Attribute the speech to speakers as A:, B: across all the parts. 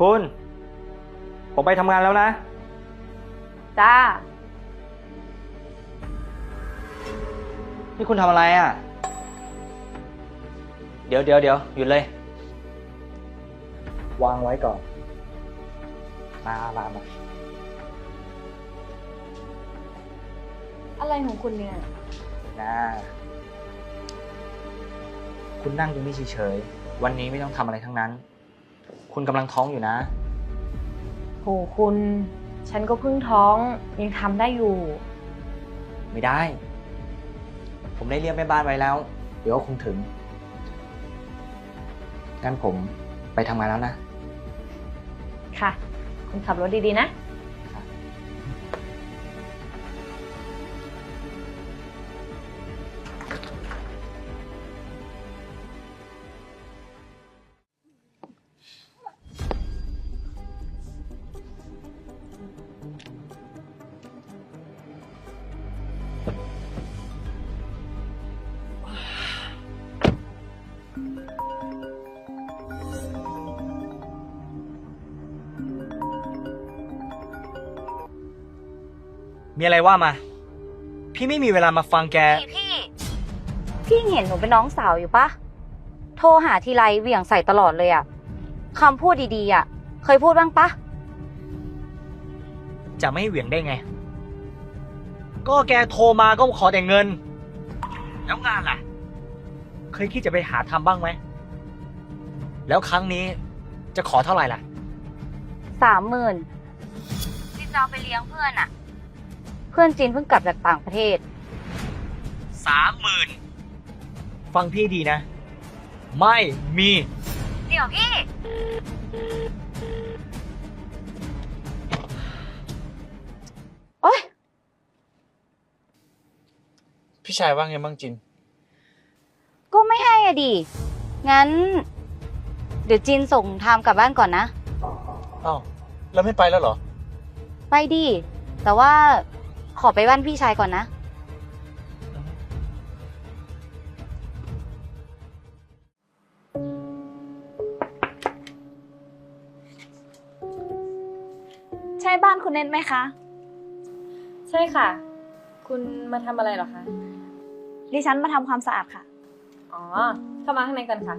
A: คุณ ผมไปทำงานแล้วนะ
B: จ้า
A: นี่คุณทำอะไรอะ เดี๋ยวเดี๋ยวเดี๋ยวหยุดเลย วางไว้ก่อน มามามา
B: อะไรของคุณเนี่ย
A: นะคุณนั่งตรงนี้เฉยๆ วันนี้ไม่ต้องทำอะไรทั้งนั้น คุณกำลังท้องอยู่นะ
B: โหคุณ ฉันก็เพิ่งท้องยังทำได้อยู่
A: ไม่ได้ ผมได้เรียกแม่บ้านไว้แล้ว เดี๋ยวก็คงถึง งั้นผมไปทำงานแล้วนะ
B: ค่ะ คุณขับรถดีๆนะ
A: มีอะไรว่ามา พี่ไม่มีเวลามาฟังแก
C: พี่พี่เห็นหนูเป็นน้องสาวอยู่ปะโทรหาทีไรเหวี่ยงใส่ตลอดเลยอะคำพูดดีๆอะเคยพูดบ้างปะ
A: จะไม่ให้เหวี่ยงได้ไง ก็แกโทรมาก็ขอแต่เงิน แล้วงานล่ะ เคยคิดจะไปหาทำบ้างไหม แล้วครั้งนี้จะขอเท่าไหร่ล่ะ
C: สามหมื่นจินจะเอาไปเลี้ยงเพื่อนอะเพื่อนจินเพิ่งกลับจากต่างประเทศ
A: สามหมื่นฟังพี่ดีนะ ไม่มี
C: เดี๋ยวพี่ โอ๊ย
D: พี่ชายว่าไงบ้างจิน
C: ก็ไม่ให้อะดิ งั้น เดี๋ยวจินส่งทามกลับบ้านก่อนนะ
D: อ้าว แล้วไม่ไปแล้วเหรอ
C: ไปดิ แต่ว่า ขอไปบ้านพี่ชายก่อนนะ
B: ใช่บ้านคุณเน้นไหมคะ ใช่ค่ะ คุณมาทำอะไรเหรอคะ
E: ดิฉันมาทำความสะอาดค่ะ
B: อ๋อ เข้ามาข้างในกันค่ะ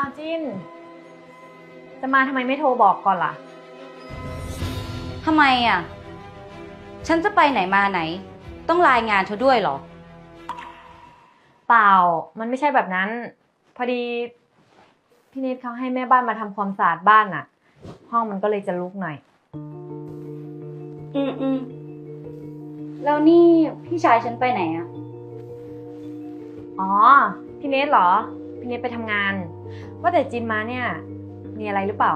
B: าวจิน จะมาทำไมไม่โทรบอกก่อนล่ะ
C: ทำไมอะ ฉันจะไปไหนมาไหน ต้องรายงานเธอด้วยเหรอ
B: เปล่า มันไม่ใช่แบบนั้น พอดีพี่นิดเขาให้แม่บ้านมาทำความสะอาดบ้านน่ะ ห้องมันก็เลยจะลุกหน่อย
C: อืมอืมแล้วนี่พี่ชายฉันไปไหนอะ
B: อ๋อ พี่เนทเหรอ พี่เนทไปทำงาน ว่าแต่จินมาเนี่ย มีอะไรหรือเปล่า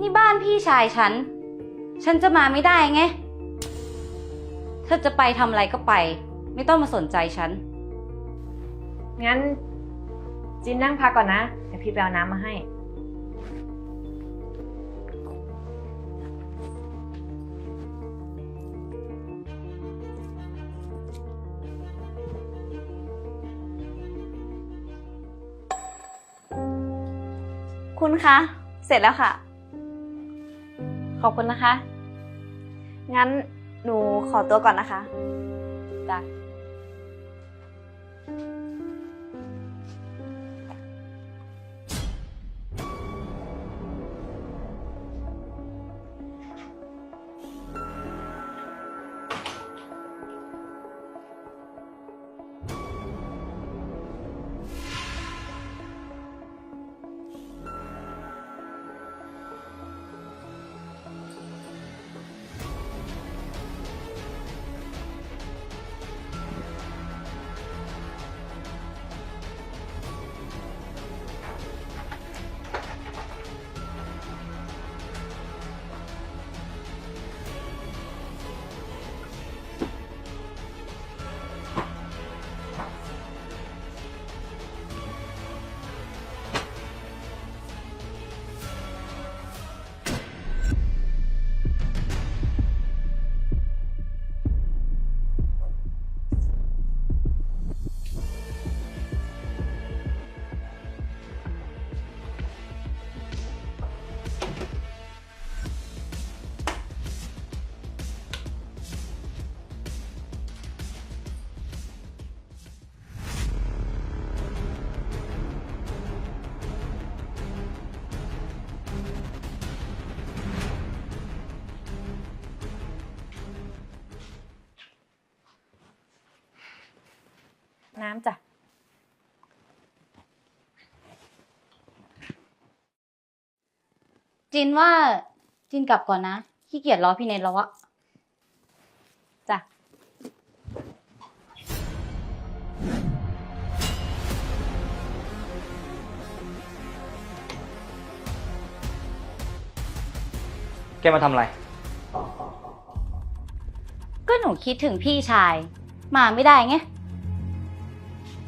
C: นี่บ้านพี่ชายฉัน ฉันจะมาไม่ได้ไง เธอจะไปทำอะไรก็ไป ไม่ต้องมาสนใจฉัน
B: งั้น จินนั่งพักก่อนนะ เดี๋ยวพี่ไปเอาน้ำมาให้
E: คุณคะ เสร็จแล้วค่ะ
B: ขอบคุณนะคะ
E: งั้นหนูขอตัวก่อนนะคะ
B: จ้ะ น้ำจ้ะ
C: จินว่าจินกลับก่อนนะขี้เกียจรอพี่เนทแล้วอะ
B: จ้ะ
A: แกมาทำอะไร
C: ก็หนูคิดถึงพี่ชาย มาไม่ได้ไง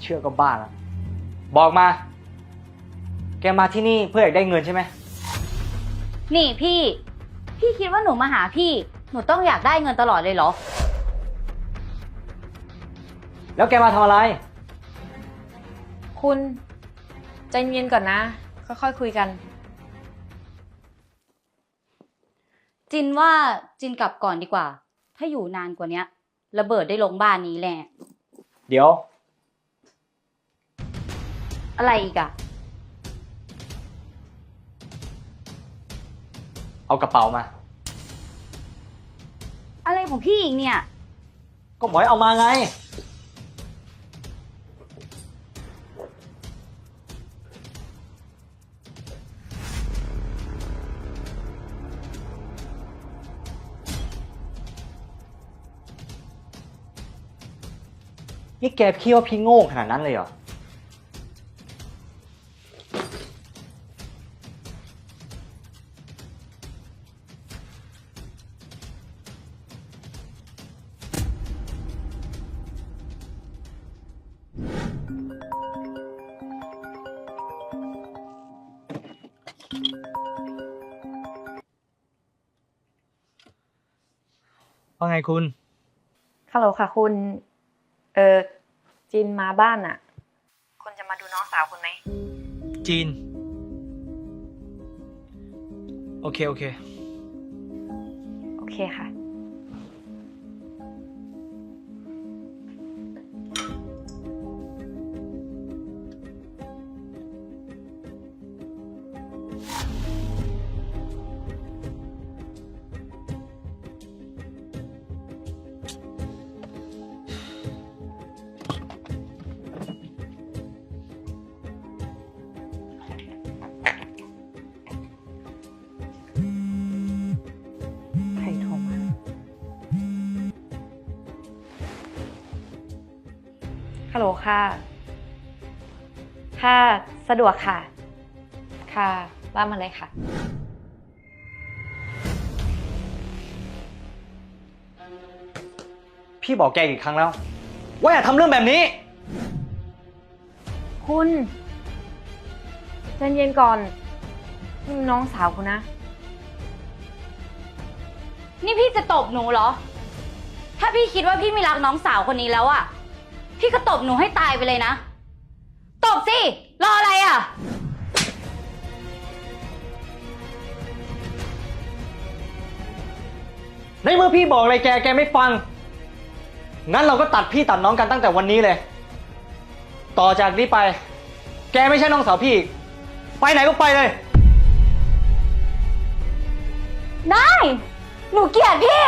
A: เชื่อก็บ้าแล้วบอกมา แกมาที่นี่เพื่ออยากได้เงินใช่ไหม
C: นี่พี่ พี่คิดว่าหนูมาหาพี่ หนูต้องอยากได้เงินตลอดเลยเหรอ
A: แล้วแกมาทำอะไร
B: คุณใจเย็นก่อนนะ ค่อยๆคุยกัน
C: จินว่าจินกลับก่อนดีกว่า ถ้าอยู่นานกว่าเนี้ยระเบิดได้ลงบ้านนี้แหละ
A: เดี๋ยว
C: อะไรอีกอะ
A: เอากระเป๋ามา
C: อะไรของพี่อีกเนี่ย
A: ก็บอกให้เอามาไง นี่แกคิดว่าพี่โง่ขนาดนั้นเลยเหรอ ไงคุณ
B: ฮัลโหลค่ะคุณ เออจินมาบ้านอะคุณจะมาดูน้องสาวคุณไหม
A: จีน โอเค โอเค
B: โอเคค่ะ สะดวกค่ะ ค่ะ ว่ามาเลยค่ะ
A: พี่บอกแกกี่ครั้งแล้ว ว่าอย่าทำเรื่องแบบนี้
B: คุณใจเย็นก่อนนี่มันน้องสาวคุณนะ
C: นี่พี่จะตบหนูเหรอ ถ้าพี่คิดว่าพี่ไม่รักน้องสาวคนนี้แล้วอะพี่ก็ตบหนูให้ตายไปเลยนะ ตบสิ รออะไรอะ
A: ในเมื่อพี่บอกอะไรแก แกไม่ฟัง งั้นเราก็ตัดพี่ตัดน้องกันตั้งแต่วันนี้เลย ต่อจากนี้ไป แกไม่ใช่น้องสาวพี่อีกไปไหนก็ไปเลย
C: ได้ หนูเกลียดพี่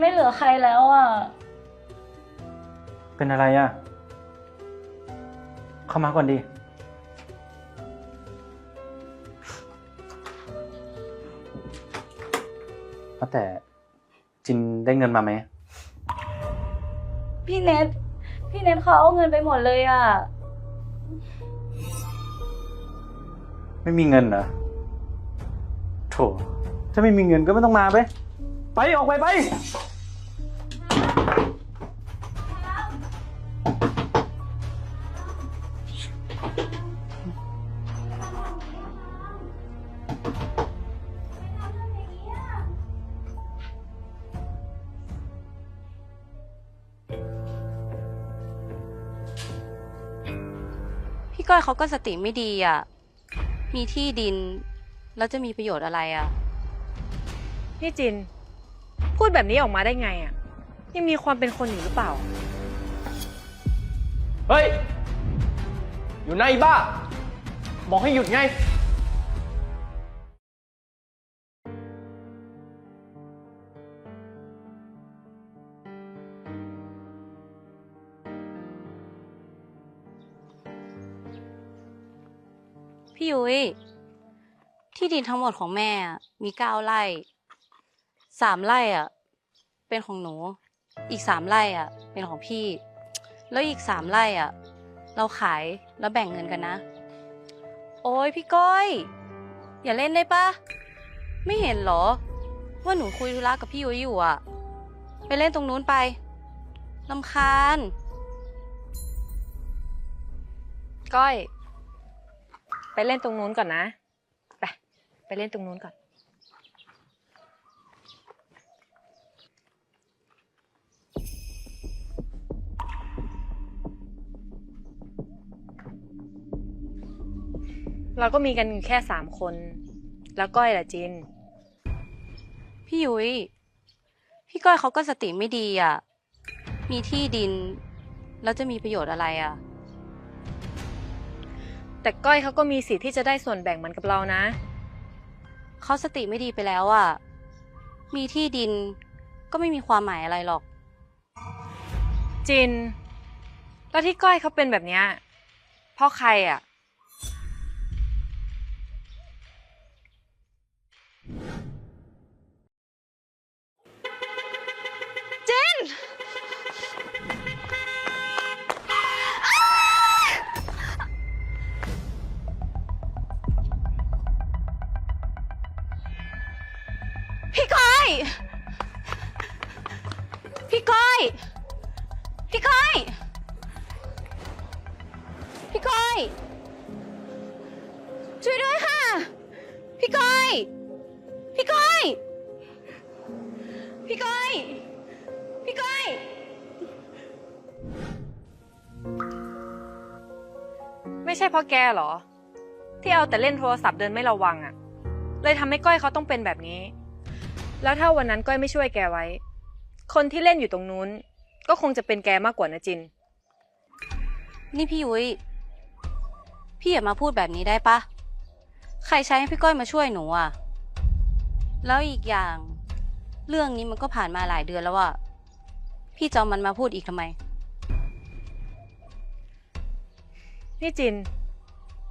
C: ไม่เหลือใครแล้วอะ
D: เป็นอะไรอะ เข้ามาก่อนดีว่าแต่จินได้เงินมาไหม
C: พี่เน็ตพี่เน็ตเขาเอาเงินไปหมดเลยอะ
D: ไม่มีเงินเหรอ โถ ถ้าไม่มีเงินก็ไม่ต้องมาไป ไปออกไปไป
C: ก้อยเขาก็สติไม่ดีอะ มีที่ดิน แล้วจะมีประโยชน์อะไรอะ
B: นี่จิน พูดแบบนี้ออกมาได้ไงอะยังมีความเป็นคนอยู่หรือเปล่า
F: เฮ้ย อยู่ไหนบ้า บอกให้หยุดไง
C: พี่ยุ้ย ที่ดินทั้งหมดของแม่อะมีเก้าไร่สามไร่อะ เป็นของหนู อีกสามไร่อะ เป็นของพี่ แล้วอีกสามไร่อะ เราขายแล้วแบ่งเงินกันนะ โอ้ยพี่ก้อย อย่าเล่นได้ปะไม่เห็นเหรอ ว่าหนูคุยธุระกับพี่ยุ้ยอยู่อะ ไปเล่นตรงนู้นไปลำคาญ
B: ก้อย ไปเล่นตรงนู้นก่อนนะ ไป ไปเล่นตรงนู้นก่อน เราก็มีกันแค่สามคน แล้วก้อยล่ะจิน
C: พี่ยุ้ย พี่ก้อยเขาก็สติไม่ดีอะ มีที่ดิน แล้วจะมีประโยชน์อะไรอะ
B: แต่ก้อยเขาก็มีสิทธิ์ที่จะได้ส่วนแบ่งเหมือนกับเรานะ
C: เขาสติไม่ดีไปแล้วอะมีที่ดินก็ไม่มีความหมายอะไรหรอก
B: จิน แล้วที่ก้อยเขาเป็นแบบเนี้ยเพราะใครอะ พราะแกเหรอ ที่เอาแต่เล่นโทรศัพท์เดินไม่ระวังอะ่ะ เลยทำให้ก้อยเขาต้องเป็นแบบนี้ แล้วถ้าวันนั้นก้อยไม่ช่วยแกไว้ คนที่เล่นอยู่ตรงนู้น ก็คงจะเป็นแกมากกว่านะจิน
C: นี่พี่ยุ้ยพี่อย่ามาพูดแบบนี้ได้ปะใครใช้ให้พี่ก้อยมาช่วยหนูอะแล้วอีกอย่าง เรื่องนี้มันก็ผ่านมาหลายเดือนแล้วอะพี่จะเอามันมาพูดอีกทำไม
B: นี่จิน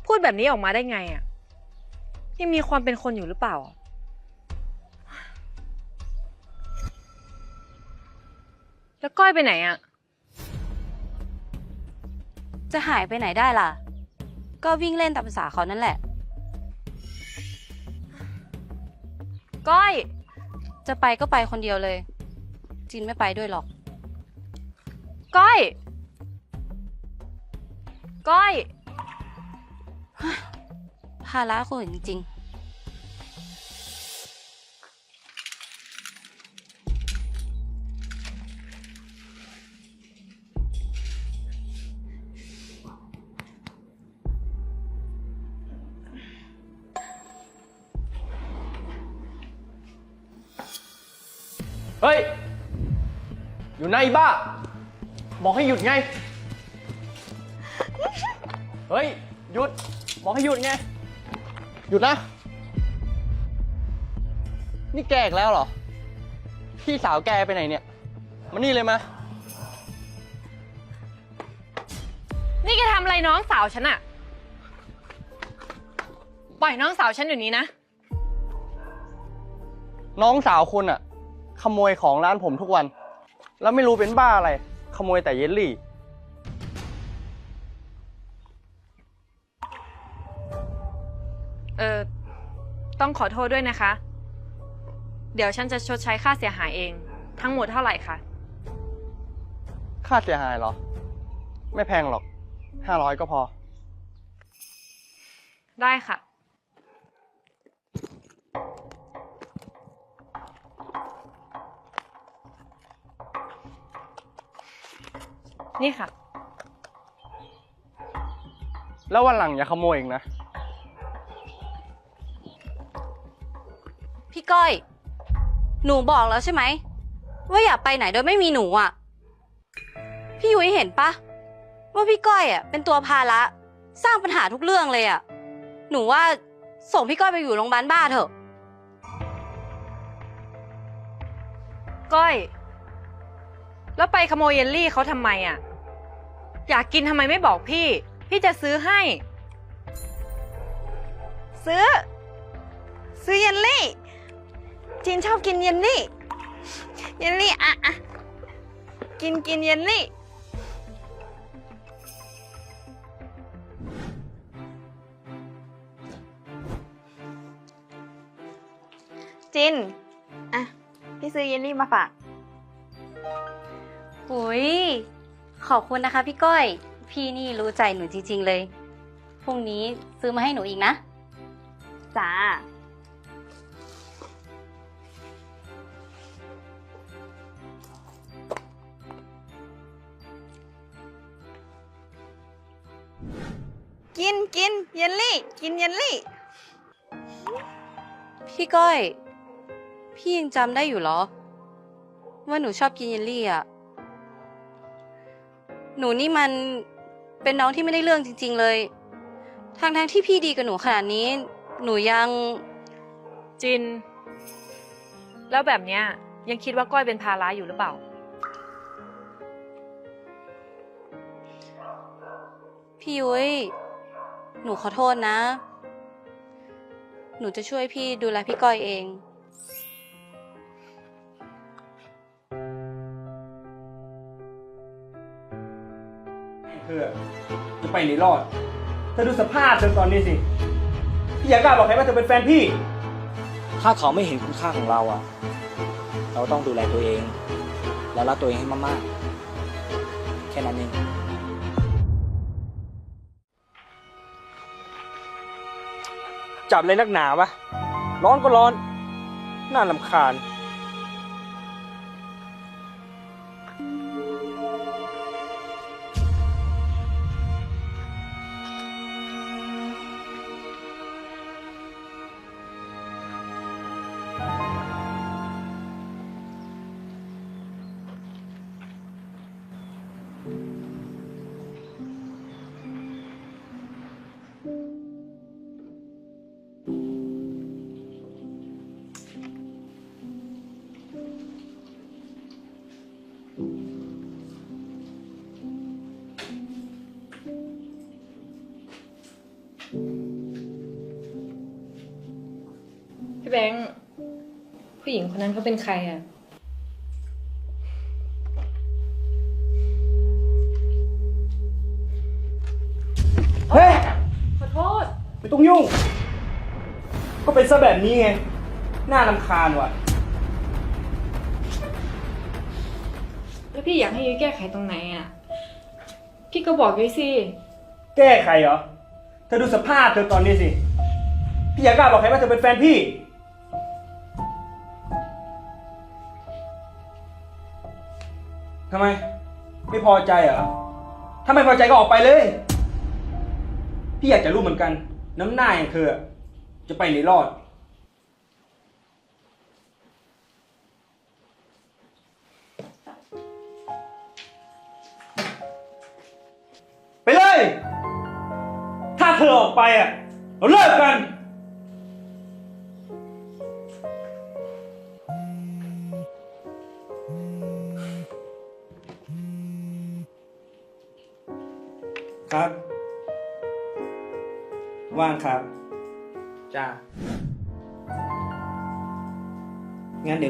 B: พูดแบบนี้ออกมาได้ไงอะ่ะยังมีความเป็นคนอยู่หรือเปล่า แล้วก้อยไปไหนอะ
C: จะหายไปไหนได้ล่ะ ก็วิ่งเล่นตามภาษาเขานั่นแหละ
B: ก้อย
C: จะไปก็ไปคนเดียวเลย จินไม่ไปด้วยหรอก
B: ก้อย ก้อย
C: ภาระคนจริง
F: เฮ้ย อยู่ไหนบ้า บอกให้หยุดไง เฮ้ย หยุด บอกให้หยุดไง หยุดนะ นี่แกอีกแล้วเหรอ พี่สาวแกไปไหนเนี่ย มานี่เลยมา
B: นี่แกทำอะไรน้องสาวฉันอะปล่อยน้องสาวฉันอยู่นี้นะ
F: น้องสาวคุณอะขโมยของร้านผมทุกวัน แล้วไม่รู้เป็นบ้าอะไร ขโมยแต่เยลลี่
B: ออต้องขอโทษด้วยนะคะ เดี๋ยวฉันจะชดใช้ค่าเสียหายเอง ทั้งหมดเท่าไหร่คะ
F: ค่าเสียหายเหรอ ไม่แพงหรอกห้าร้อยก็พอ
B: ได้ค่ะ นี่ค่ะ
F: แล้ววันหลังอย่าขโมยอีกนะ
C: ก้อย หนูบอกแล้วใช่ไหม ว่าอย่าไปไหนโดยไม่มีหนูอะ พี่ยุ้ยเห็นปะว่าพี่ก้อยอะเป็นตัวภาระสร้างปัญหาทุกเรื่องเลยอะ หนูว่าส่งพี่ก้อยไปอยู่โรงพยาบาลบ้าเถอะ
B: ก้อย แล้วไปขโมยเยลลี่เขาทำไมอะ อยากกินทำไมไม่บอกพี่ พี่จะซื้อให้
E: ซื้อ ซื้อเยลลี่ จินชอบกินเยลลี่ เยลลี่อะอะกินกินเยลลี่ จิน อะ พี่ซื้อเยลลี่มาฝาก
C: หุย ขอบคุณนะคะพี่ก้อย พี่นี่รู้ใจหนูจริงๆเลย พรุ่งนี้ซื้อมาให้หนูอีกนะ พี่ก้อยพี่ยังจำได้อยู่เหรอ ว่าหนูชอบกินเยลลี่อะ หนูนี่มันเป็นน้องที่ไม่ได้เรื่องจริง ๆ เลย ทั้งๆที่พี่ดีกับหนูขนาดนี้ หนูยัง
B: จิน แล้วแบบเนี้ยยังคิดว่าก้อยเป็นภาระอยู่หรือเปล่า
C: พี่ยุ้ยหนูขอโทษนะ หนูจะช่วยพี่ดูแลพี่ก้อยเอง
G: เธอจะไปไหนรอด เธอดูสภาพเธอตอนนี้สิ พี่อยากกล้าบอกใครว่าเธอเป็นแฟนพี่
A: ถ้าเขาไม่เห็นคุณค่าของเราอะเราต้องดูแลตัวเอง แล้วรักตัวเองให้มากๆ แค่นั้นเอง
G: จับเลยนักหนาวะ ร้อนก็ร้อน น่าลำคาญ
B: พี่แบงค์ผู้หญิงคนนั้นเขาเป็นใครอะ
G: เฮ้ย
B: ขอโทษ
G: ไม่ต้องยุ่ง ก็เป็นซะแบบนี้ไง น่าลำคาญว่ะ
B: แล้วพี่อยากให้ยุ้ยแก้ไขตรงไหนอะ พี่ก็บอกยุ้ยสิ
G: แก้ใครเหรอ เธอดูสภาพเธอตอนนี้สิ พี่อยากกล้าบอกใครว่าเธอเป็นแฟนพี่ ทำไม ไม่พอใจเหรอถ้าไม่พอใจก็ออกไปเลย พี่อยากจะรู้เหมือนกัน น้ำหน้าอย่างเธอจะไปไหนรอด ไปเลย ถ้าเธอออกไปอะ เราเลิกกัน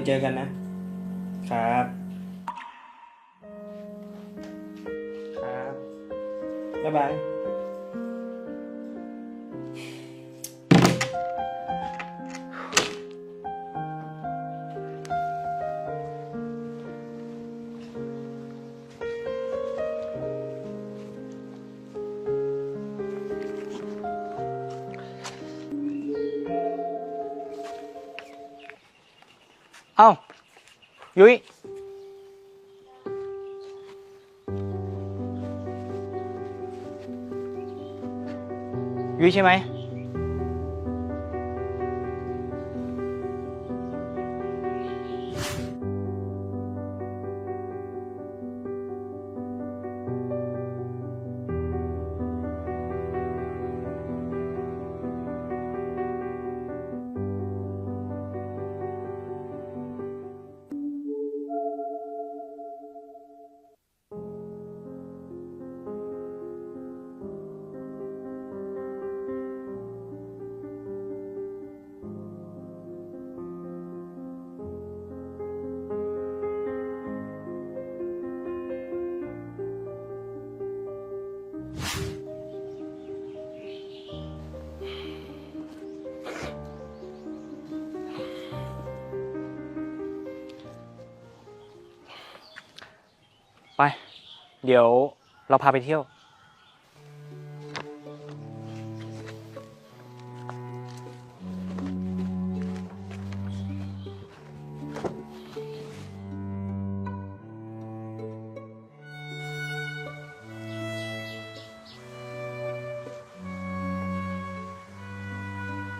G: เจอกันนะ ครับ ครับ บ๊ายบาย
A: เอ้ายุ้ย เดี๋ยวเราพาไปเที่ยว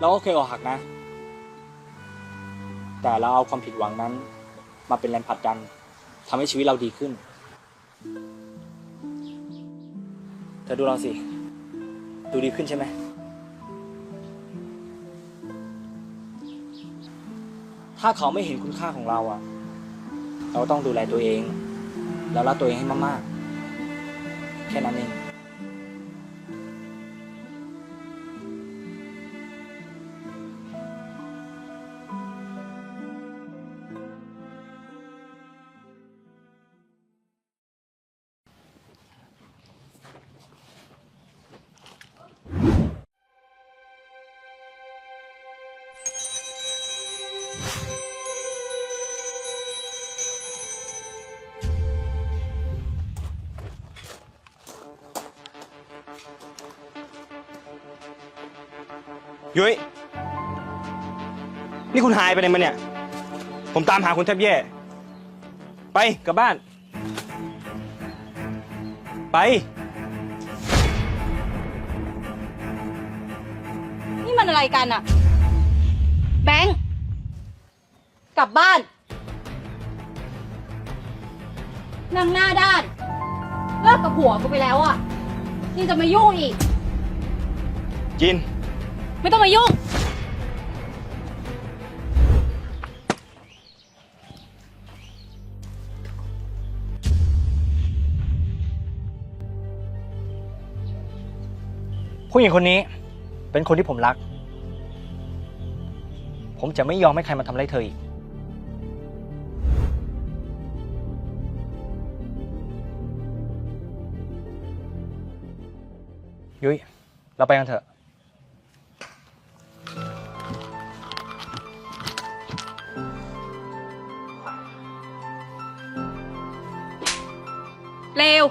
A: เราก็เคยออกหักนะ แต่เราเอาความผิดหวังนั้น มาเป็นแรงผลักดันทำให้ชีวิตเราดีขึ้น เธอดูเราสิ ดูดีขึ้นใช่ไหม ถ้าเขาไม่เห็นคุณค่าของเราอะเราต้องดูแลตัวเอง แล้วรักตัวเองให้มากๆ แค่นั้นเอง
G: ยุ้ย นี่คุณหายไปไหนมาเนี่ย ผมตามหาคุณแทบแย่ ไปกลับบ้าน ไป
C: นี่มันอะไรกันอะแบงค์กลับบ้านนางหน้าด้าน เลิกกับผัวกูไปแล้วอะยังจะมายุ่งอีก
G: จิน
C: ไม่ต้องมายุ่ง
A: ผู้หญิงคนนี้เป็นคนที่ผมรัก ผมจะไม่ยอมให้ใครมาทำร้ายเธออีก ยุ้ยเราไปกันเถอะ
B: เร็ว